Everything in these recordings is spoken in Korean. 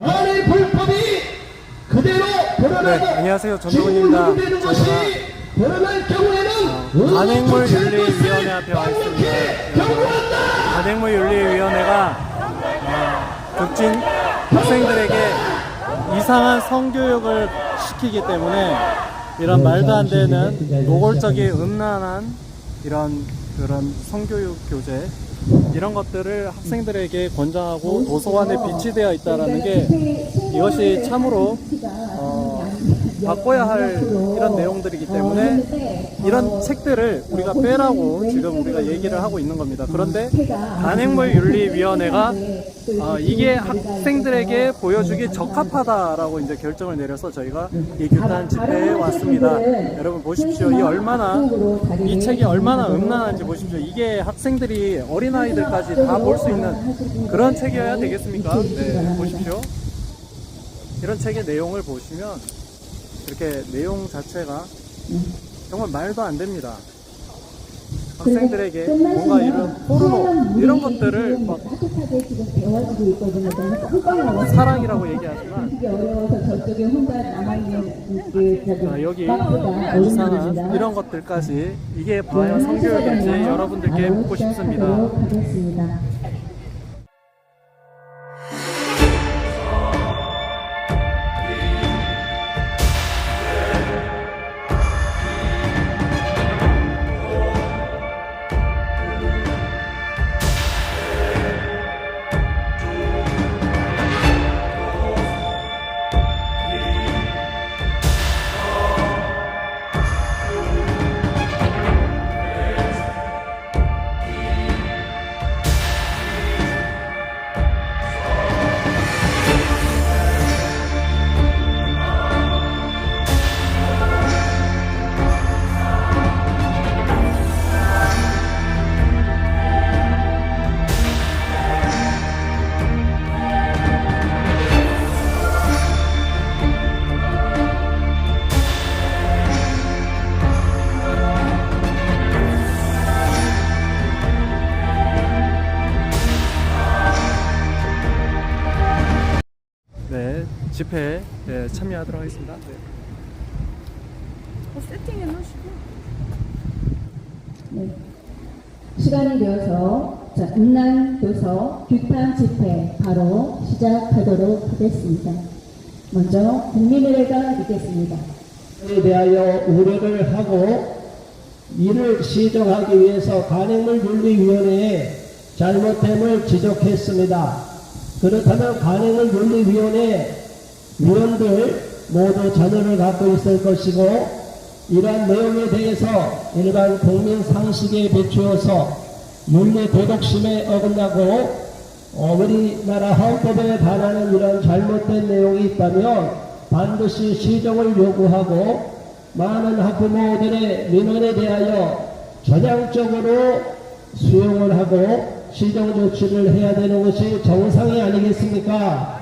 안의 불법이 그대로 드러나고 네, 안녕하세요. 전동훈입니다. 되는 것이 드러날 경우에는 간행물 윤리위원회 앞에 와 있습니다. 강력히 경고한다. 간행물 윤리위원회가 어, 극진 학생들에게 이상한 성교육을 시키기 때문에 이런 말도 안 되는 노골적인 음란한 이런 그런 성교육 교재 이런 것들을 학생들에게 권장하고 도서관에 비치되어 있다라는 게 이것이 참으로 어, 바꿔야 할 이런 내용들이기 때문에 이런 책들을 우리가 빼라고 지금 우리가 얘기를 하고 있는 겁니다. 그런데 간행물 윤리위원회가 어, 이게 학생들에게 보여주기 적합하다라고 이제 결정을 내려서 저희가 이 규탄 집회에 왔습니다. 여러분 보십시오. 이 얼마나 이 책이 얼마나 음란한지 보십시오. 이게 학생들이 어린 아이들까지 다 볼 수 있는 그런 책이어야 되겠습니까? 네, 보십시오. 이런 책의 내용을 보시면 이렇게 내용 자체가 정말 말도 안 됩니다. 학생들에게 뭔가 이런 포르노 이런 것들을 막 따뜻하게 지금 배워지고 있거든요. 너무 깜깜하고 사랑이라고 얘기하지만 그 아, 여기 이상한. 이런 것들까지 이게 과연 성교육인지 여러분들께 묻고 싶습니다. 네. 시간이 되어서 자, 음란 교서 규탄 집회 바로 시작하도록 하겠습니다. 먼저 국민의회가 있겠습니다. 에 대하여 우려를 하고 이를 시정하기 위해서 간행물 윤리위원회에 잘못됨을 지적했습니다. 그렇다면 간행물 윤리위원회 위원들 모두 자녀를 갖고 있을 것이고 이러한 내용에 대해서 일반 국민 상식에 비추어서 윤리 도덕심에 어긋나고 어, 우리나라 헌법에 반하는 이런 잘못된 내용이 있다면 반드시 시정을 요구하고 많은 학부모들의 민원에 대하여 전향적으로 수용을 하고 시정 조치를 해야 되는 것이 정상이 아니겠습니까?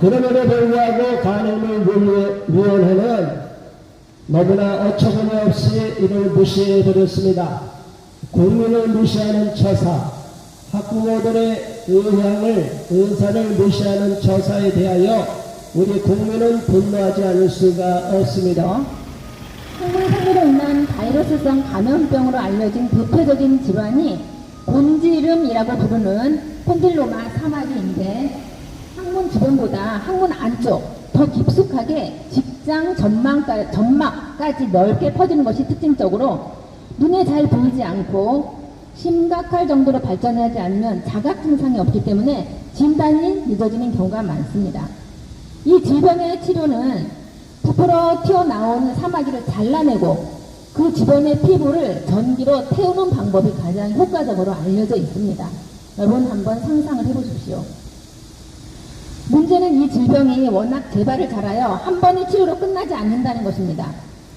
그럼에도 불구하고 간행물위원회는 너무나 어처구니 없이 이를 무시해 버렸습니다. 국민을 무시하는 처사, 학부모들의 의향을, 의사를 무시하는 처사에 대하여 우리 국민은 분노하지 않을 수가 없습니다. 항문 상으로 인한 바이러스성 감염병으로 알려진 대표적인 질환이 곤지름이라고 부르는 콘딜로마 사마귀인데 항문 주변보다 항문 안쪽 더 깊숙하게 직장 전망까, 점막까지 넓게 퍼지는 것이 특징적으로 눈에 잘 보이지 않고 심각할 정도로 발전하지 않으면 자각 증상이 없기 때문에 진단이 늦어지는 경우가 많습니다. 이 질병의 치료는 부풀어 튀어나오는 사마귀를 잘라내고 그 주변의 피부를 전기로 태우는 방법이 가장 효과적으로 알려져 있습니다. 여러분 한번 상상을 해보십시오. 문제는 이 질병이 워낙 재발을 잘하여 한 번의 치료로 끝나지 않는다는 것입니다.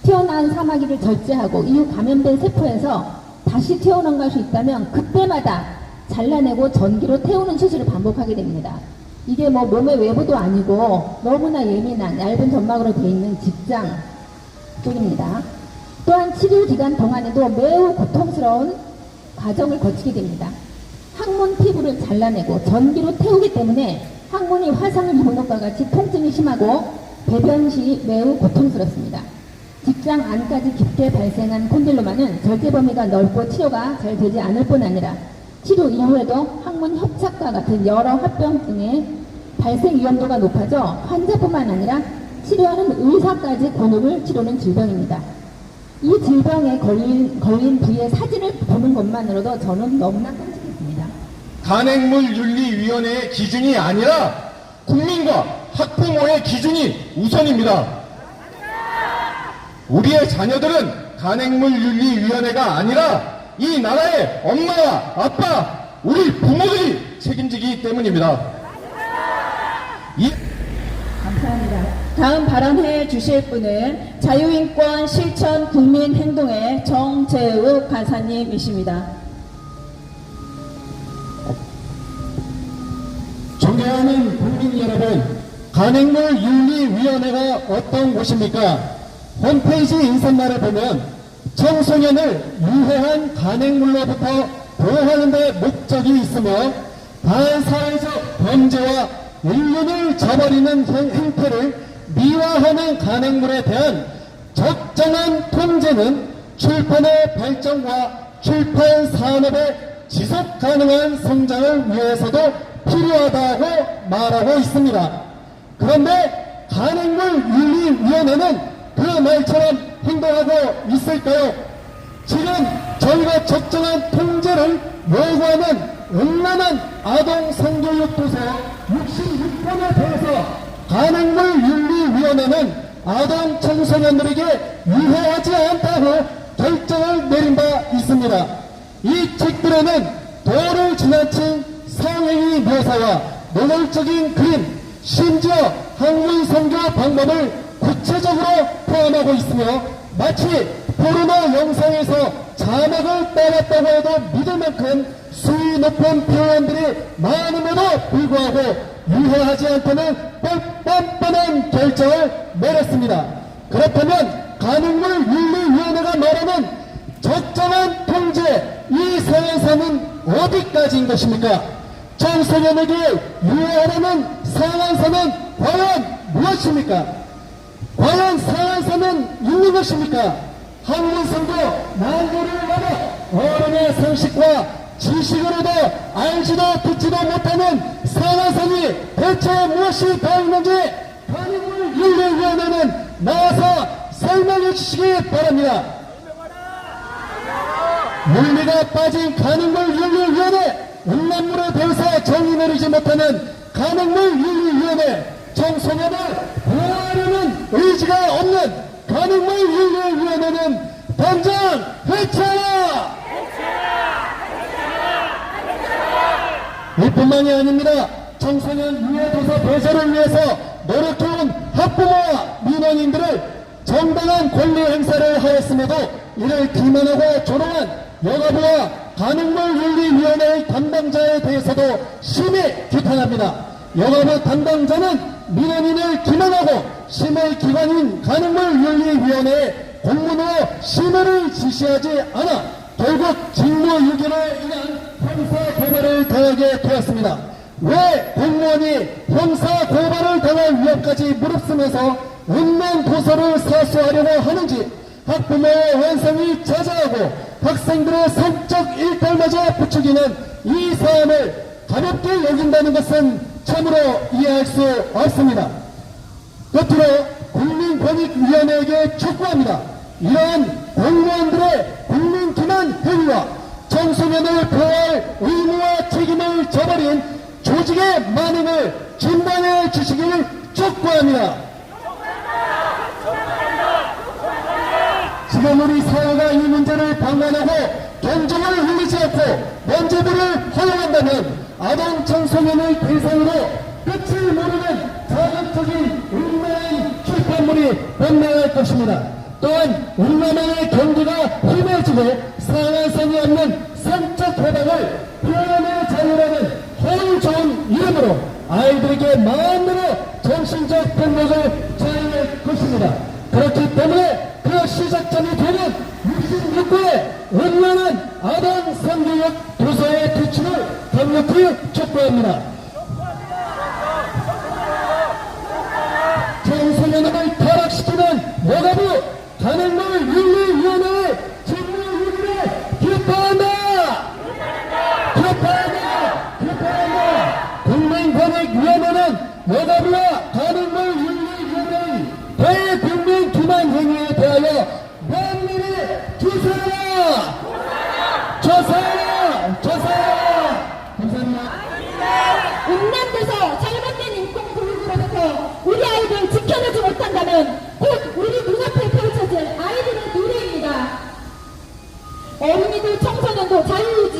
튀어나온 사마귀를 절제하고 이후 감염된 세포에서 다시 튀어나올 수 있다면 그때마다 잘라내고 전기로 태우는 수술을 반복하게 됩니다. 이게 뭐 몸의 외부도 아니고 너무나 예민한 얇은 점막으로 되어 있는 직장 쪽입니다. 또한 치료 기간 동안에도 매우 고통스러운 과정을 거치게 됩니다. 항문 피부를 잘라내고 전기로 태우기 때문에 항문이 화상을 입은 것과 같이 통증이 심하고 배변 시 매우 고통스럽습니다. 직장 안까지 깊게 발생한 콘딜로마는 절제 범위가 넓고 치료가 잘 되지 않을 뿐 아니라 치료 이후에도 항문 협착과 같은 여러 합병증의 발생 위험도가 높아져 환자뿐만 아니라 치료하는 의사까지 곤혹을 치르는 질병입니다. 이 질병에 걸린, 걸린 부위의 사진을 보는 것만으로도 저는 너무나 끔찍했습니다. 간행물윤리위원회의 기준이 아니라 국민과 학부모의 기준이 우선입니다. 우리의 자녀들은 간행물윤리위원회가 아니라 이 나라의 엄마와 아빠, 우리 부모들이 책임지기 때문입니다. 이 감사합니다. 다음 발언해 주실 분은 자유인권 실천 국민행동의 정재욱 간사님이십니다. 존경하는 국민 여러분, 간행물윤리위원회가 어떤 곳입니까? 홈페이지 인사말에 보면 청소년을 유해한 간행물로부터 보호하는 데 목적이 있으며 반사회적 범죄와 인륜을 저버리는 행- 행태를 미화하는 간행물에 대한 적정한 통제는 출판의 발전과 출판 산업의 지속 가능한 성장을 위해서도 필요하다고 말하고 있습니다. 그런데 간행물윤리위원회는 그 말처럼 행동하고 있을까요? 지금 저희가 적정한 통제를 요구하는 음란한 아동 성교육 도서 66번에 대해서 간행물윤리위원회는 아동 청소년들에게 유해하지 않다고 결정을 내린 바 있습니다. 이 책들에는 도를 지나친 성행위 묘사와 노골적인 그림, 심지어 학문 성교 방법을 구체적으로 포함하고 있으며 마치 포르노 영상에서 자막을 따랐다고 해도 믿을 만큼 수위 높은 표현들이 많음에도 불구하고 유해하지 않다는 뻔뻔한 결정을 내렸습니다. 그렇다면 간행물윤리위원회가 말하는 적정한 통제 이 상한선은 어디까지인 것입니까? 청소년에게 유해하라는 상한선은 과연 무엇입니까? 과연 상한선은 있는 것입니까? 한문성도 난도를 넘어 어른의 상식과 지식으로도 알지도 듣지도 못하는 상한선이 대체 무엇이 더 있는지 한인물윤리위원회는 나와서 설명해 주시기 바랍니다. 윤리가 빠진 간행물윤리위원회 음란물에 대해서 정의 내리지 못하는 간행물윤리위원회 청소년을 보호하려는 의지가 없는 간행물윤리위원회는 당장 해체하라! 이뿐만이 아닙니다. 청소년 유해도서 배제를 위해서 노력해온 학부모와 민원인들을 정당한 권리 행사를 하였음에도 이를 기만하고 조롱한 여가부와 간행물윤리위원회의 담당자에 대해서도 심히 규탄합니다. 여가부 담당자는 민원인을 기만하고 심의 기관인 간행물윤리위원회에 공문으로 심의를 지시하지 않아 결국 직무유기로 인한 형사고발을 당하게 되었습니다. 왜 공무원이 형사고발을 당할 위협까지 무릅쓰면서 운명 도서를 사수하려고 하는지 학부모의 환상이 자자하고 학생들의 성적 일탈마저 부추기는 이 사안을 가볍게 여긴다는 것은 참으로 이해할 수 없습니다. 끝으로 국민권익위원회에게 촉구합니다. 이러한 공무원들의 국민 기만 행위와 청소년을 보호할 의무와 책임을 저버린 조직의 만행을 진단해 주시기를 촉구합니다. 지금 우리 사회가 이 문제를 방관하고 경종을 울리지 않고 면죄부를 허용한다면 아동 청소년을 대상으로 끝을 모르는 자극적인 음란한 출판물이 번명할 것입니다. 또한 음란의 경기가 심해지고 상한선이 없는 산적 해방을 표현의 자유라는 허울 좋은 이름으로 아이들에게 마음으로 정신적 폭력을 자행할 것입니다. 그렇기 때문에 그 시작점이 되는 66구의 원만한 아동 성교육 도서의 퇴출을 강력히 촉구합니다. 청소년을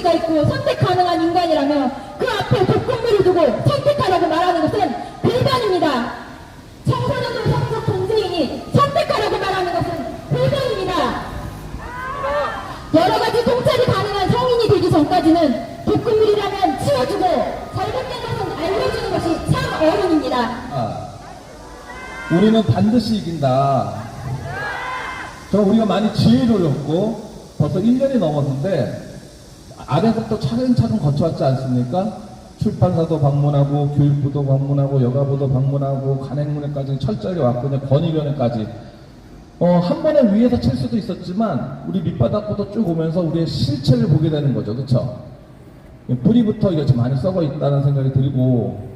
자유의지가 있고 선택 가능한 인간이라며 그 앞에 독극물을 두고 선택하라고 말하는 것은 불변입니다. 청소년들 성적 동생이니 선택하라고 말하는 것은 불변입니다. 여러 가지 통찰이 가능한 성인이 되기 전까지는 독극물이라면 치워주고 잘못된 것은 알려주는 것이 참 어른입니다. 아, 우리는 반드시 이긴다. 저 우리가 많이 지혜로웠고 벌써 1년이 넘었는데 아래부터 차근차근 거쳐왔지 않습니까? 출판사도 방문하고 교육부도 방문하고 여가부도 방문하고 간행문회까지 철저하게 이제 권익위원회까지 어, 한 번에 위에서 칠 수도 있었지만 우리 밑바닥부터 쭉 오면서 우리의 실체를 보게 되는 거죠. 그렇죠? 뿌리부터 이게 좀 많이 썩어 있다는 생각이 들고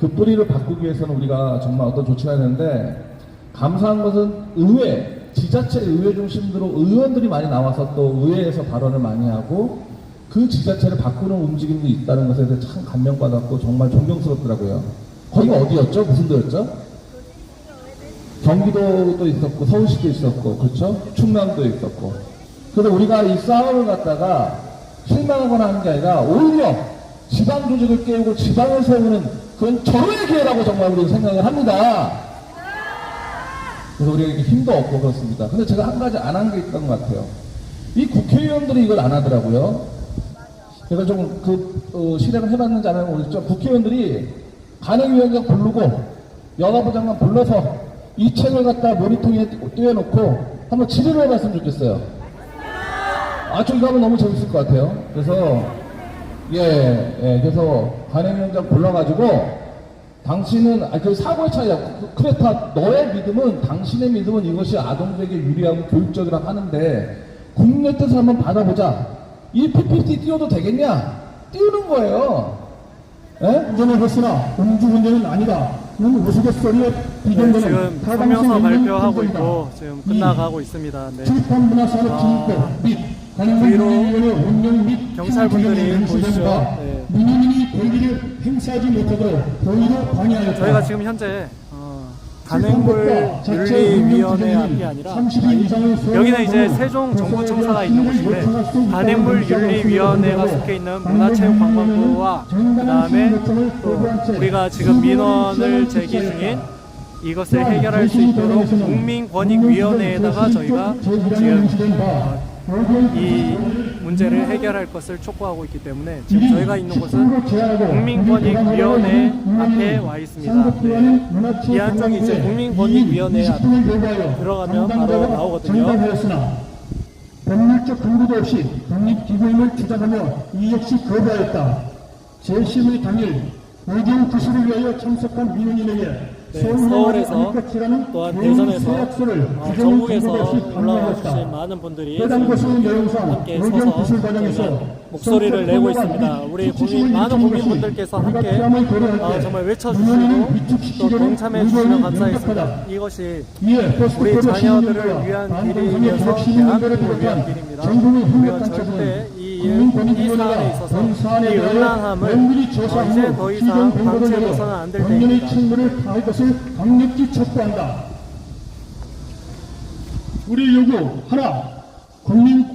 그 뿌리를 바꾸기 위해서는 우리가 정말 어떤 조치가 되는데 감사한 것은 의회, 지자체 의회 중심으로 의원들이 많이 나와서 또 의회에서 발언을 많이 하고 그 지자체를 바꾸는 움직임도 있다는 것에 대해 참 감명받았고 정말 존경스럽더라고요. 거기가 어디였죠? 무슨 도였죠? 경기도도 있었고 서울시도 있었고 그렇죠? 충남도 있었고 그래서 우리가 이 싸움을 갖다가 실망하거나 하는 게 아니라 오히려 지방 조직을 깨우고 지방을 세우는 그건 절호의 기회라고 정말 우리가 생각을 합니다. 그래서 우리가 이렇게 힘도 없고 그렇습니다. 근데 제가 한 가지 안 한 게 있던 것 같아요. 이 국회의원들이 이걸 안 하더라고요. 그래서 좀그 어, 실행을 해봤는지 안 해봤는지 모르겠죠. 국회의원들이 간행위원장 부르고 여가부 장관 불러서 이 책을 갖다 모니터에 띄워놓고 한번 질의를 해봤으면 좋겠어요. 아, 저기 가면 너무 재밌을 것 같아요. 그래서, 예, 예, 그래서 간행위원장 불러가지고, 당신은, 아, 그 사고의 차이야. 그- 그렇다. 너의 믿음은, 당신의 믿음은 이것이 아동들에게 유리하고 교육적이라 하는데, 국민의 뜻을 한번 받아보자. 이 PPT 띄워도 되겠냐? 띄우는 거예요. 예? 운전을 했으나 음주운전은 아니다. 는 우스갯소리에 네, 비견되는 지금 성명서 발표하고 있고 지금 끝나가고 있습니다. 네. 출판 문화산업 아, 진입법 및 관행위원회 운영 및 경찰분들이? 시행과 네. 민원인이 권리를 행사하지 못하도록 도의로 관여하였다. 저희가 지금 현재 어, 간행물 윤리위원회 앞이 아니라 여기는 이제 세종 정부청사가 있는 곳인데 간행물 윤리위원회가 속해 있는 문화체육관광부와 그 다음에 또 우리가 지금 민원을 제기 중인 이것을 해결할 수 있도록 국민권익위원회에다가 저희가 지금 어, 이 문제를 해결할 것을 촉구하고 있기 때문에 지금 저희가 있는 곳은 국민권익위원회 앞에 와 있습니다. 네. 이 한쪽이 이제 국민권익위원회 앞 들어가면 바로 나오거든요. 법률적 근거도 없이 독립기구임을 주장하며 이 역시 거부하였다. 재심의 당일 의경 구실을 위하여 참석한 민원인에게 네, 서울에서 또한 대전에서 어, 전국에서 올라오신 많은 분들이 함께 의견 서서 목소리를 내고 있습니다. 우리 국민 많은 국민분들께서 함께 어, 정말 외쳐주시고 또 동참해 주시면 감사하겠습니다. 이것이 우리 자녀들을 위한 길이어서 대한민국을 위한 길입니다. 우리가 절대 이, 일, 이 사안에 있어서 이 음란함을 어, 이제 더 이상 방치해서는 안될 국민의 때입니다. 책무를 다할 것을 강력히 촉구한다. 우리 요구 하나 국민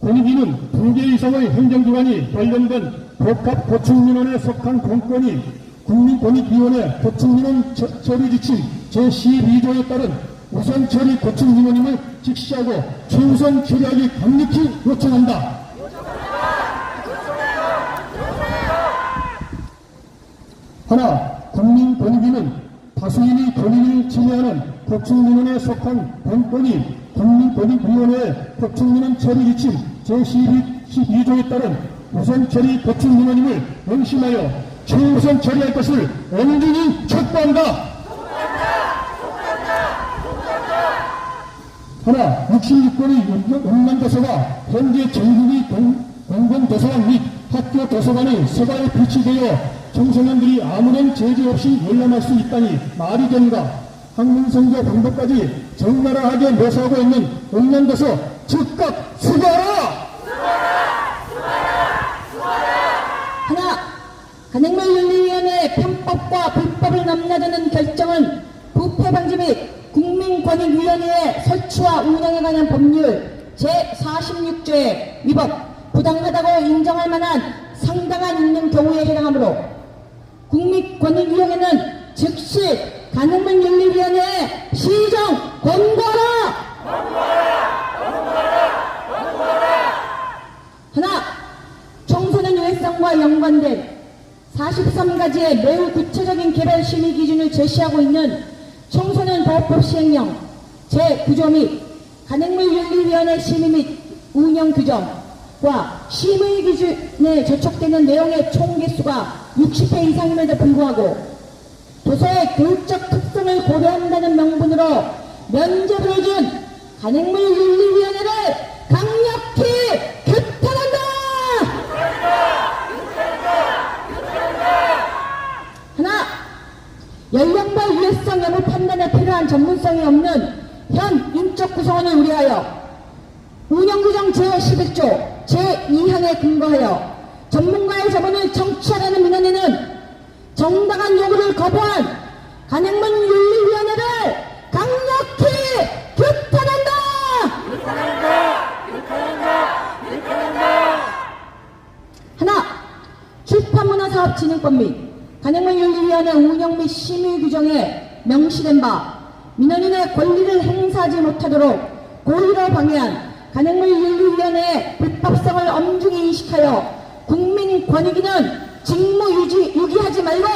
권익위는 두 개 이상의 행정기관이 관련된 복합 고충민원에 속한 공권이 국민권익위원회 고충민원 처- 처리 지침 제12조에 따른 우선 처리 고충민원임을 직시하고 최우선 처리하기 강력히 요청한다. 하나, 국민 권익위는 다수인이 본인을 침해하는 고충민원에 속한 본권이 국민 권익위원회 고충민원 처리 지침 제12조에 따른 우선 처리 고충민원임을 명심하여 최우선 처리할 것을 엄중히 촉구한다. 하나 66권의 음란도서가 현재 전국의 공, 공공도서관 및 학교 도서관에 서가에 비치되어 청소년들이 아무런 제재 없이 열람할 수 있다니 말이 되는가 학문성교 방법까지 적나라하게 묘사하고 있는 음란도서 즉각 수거하라! 하나, 간행물윤리위원회 편법과 불법을 넘나드는 결정은 부패방지 및 국민권익위원회의 설치와 운영에 관한 법률 제46조의 위법, 부당하다고 인정할 만한 상당한 있는 경우에 해당하므로 국민권익위원회는 즉시 간행물윤리위원회에 시정 권고하라! 하나, 청소년 유해성과 연관된 43가지의 매우 구체적인 개발 심의 기준을 제시하고 있는 청소년 보호법 시행령 제9조 및 간행물 윤리위원회 심의 및 운영 규정 과 심의 기준에 저촉되는 내용의 총 개수가 60회 이상임에도 불구하고 도서의 교육적 특성을 고려한다는 명분으로 면접을 준 간행물윤리위원회를 강력히 규탄한다! 하나, 연령별 유해성 여부 판단에 필요한 전문성이 없는 현 인적 구성원을 우려하여 운영규정 제11조 제2항에 근거하여 전문가의 자본을 정치하라는 민원에는 정당한 요구를 거부한 간행문 윤리위원회를 강력히 규탄한다! 하나, 출판문화사업진흥법 및 간행문 윤리위원회 운영 및 심의 규정에 명시된 바 민원인의 권리를 행사하지 못하도록 고의로 방해한 간행물 윤리위원회의 불법성을 엄중히 인식하여 국민 권익위는 직무 유지, 유기하지 말고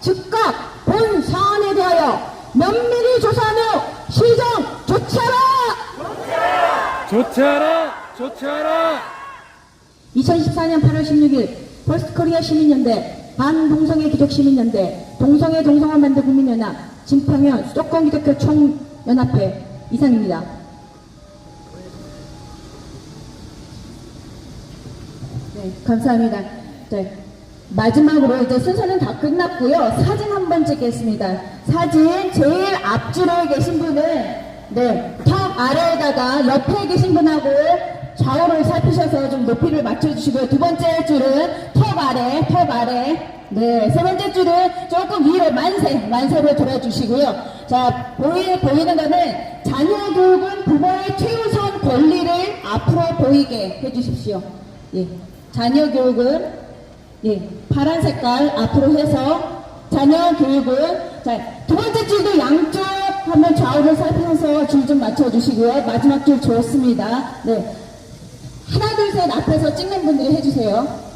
즉각 본 사안에 대하여 면밀히 조사한 후 시정 조치하라! 조치하라! 조치하라! 2014년 8월 16일 펄스코리아 시민연대 반동성애 기독시민연대 동성애 동성화 만대 국민연합 진평현 수도권 기독교 총연합회 이상입니다. 네, 감사합니다. 네, 마지막으로 이제 순서는 다 끝났고요. 사진 한 번 찍겠습니다. 사진 제일 앞줄에 계신 분은 네, 턱 아래에다가 옆에 계신 분하고 좌우를 살피셔서 좀 높이를 맞춰주시고요. 두 번째 줄은 턱 아래, 턱 아래. 네, 세 번째 줄은 조금 위로 만세, 만세로 돌아주시고요. 자, 보이, 보이는 거는 자녀 교육은 부모의 최우선 권리를 앞으로 보이게 해주십시오. 예, 자녀 교육은 예, 파란 색깔 앞으로 해서 자녀 교육은 자, 두 번째 줄도 양쪽 한번 좌우를 살피면서 줄 좀 맞춰주시고요. 마지막 줄 좋습니다. 네. 하나, 둘, 셋 앞에서 찍는 분들이 해주세요.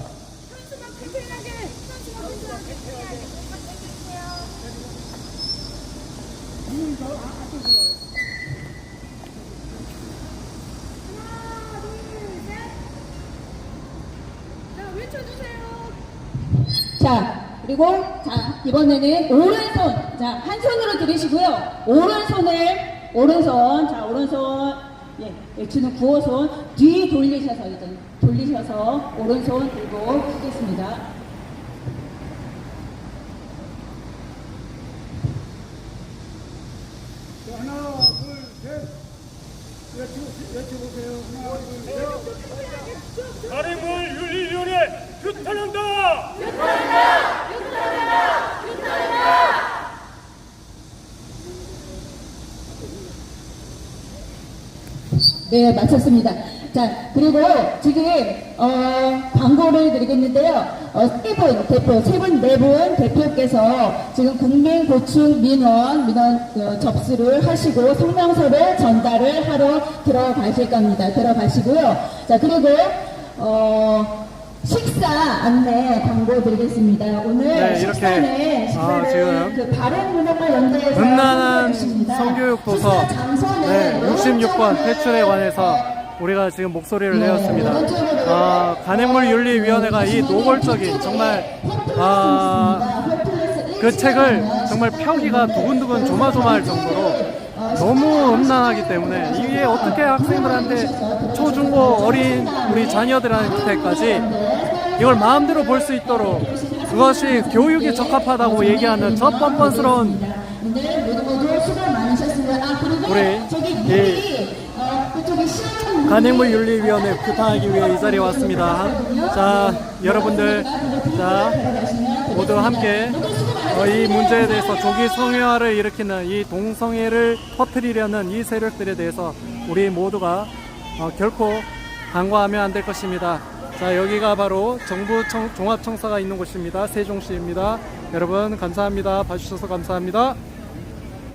자, 그리고 자, 이번에는 오른손. 자, 한 손으로 들으시고요. 오른손을 오른손. 자, 오른손. 예, 외치는 구호손 뒤 돌리셔서 이제 돌리셔서 오른손 들고 하겠습니다. 가림을 윤리 위원회 규탄한다! 네, 마쳤습니다. 자, 그리고 지금, 어, 광고를 드리겠는데요. 어, 세 분, 대표, 세 분, 네 분 대표께서 지금 국민 고충 민원, 민원 어, 접수를 하시고 성명서를 전달을 하러 들어가실 겁니다. 들어가시고요. 자, 그리고, 어, 식사 안내 광고 드리겠습니다. 오늘 네, 이렇게, 식사는, 아, 식사는 지금 그 바른 문화과 연대에서 음란한. 성교육 도서 식사 장소는 네, 66번 오른쪽으로 퇴출에 관해서 우리가 지금 목소리를 네, 내었습니다. 오른쪽으로 아, 간행물 윤리위원회가 이 노골적인 정말 아, 그 책을 정말 펴기가 두근두근 조마조마할 정도로 너무 음란하기 때문에 이게 어떻게 학생들한테 초중고 어린 우리 자녀들한테까지 이걸 마음대로 볼 수 있도록 그것이 교육에 적합하다고 얘기하는 저 뻔뻔스러운 우리 이 시원 간행물 윤리위원회 구타하기 위해 이 자리에 왔습니다. 자, 여러분들, 자, 모두 함께 어, 이 문제에 대해서 조기 성애화를 일으키는 이 동성애를 터뜨리려는 이 세력들에 대해서 우리 모두가 어, 결코 간과하면 안 될 것입니다. 자, 여기가 바로 정부 청- 종합청사가 있는 곳입니다. 세종시입니다. 여러분, 감사합니다. 봐주셔서 감사합니다.